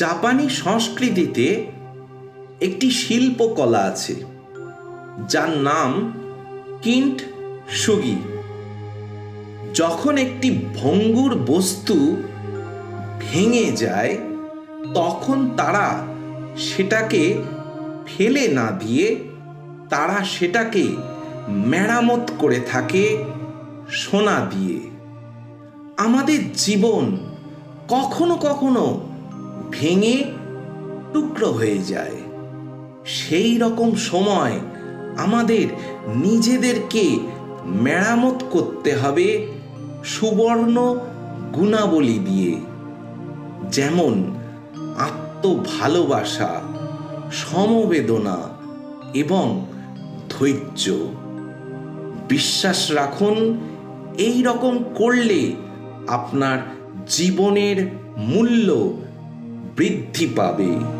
জাপানি সংস্কৃতিতে একটি শিল্পকলা আছে, যার নাম কিন্ট সুগি। যখন একটি ভঙ্গুর বস্তু ভেঙে যায়, তখন তারা সেটাকে ফেলে না দিয়ে তারা সেটাকে মেরামত করে থাকে সোনা দিয়ে। আমাদের জীবন কখনো কখনো ভেঙে টুকরো হয়ে যায়। সেই রকম সময় আমাদের নিজেদেরকে মেরামত করতে হবে সুবর্ণ গুণাবলী দিয়ে। যেমন আত্মভালোবাসা, সমবেদনা এবং ধৈর্য। বিশ্বাস রাখুন, এই রকম করলে আপনার জীবনের মূল্য বৃদ্ধি পাবে।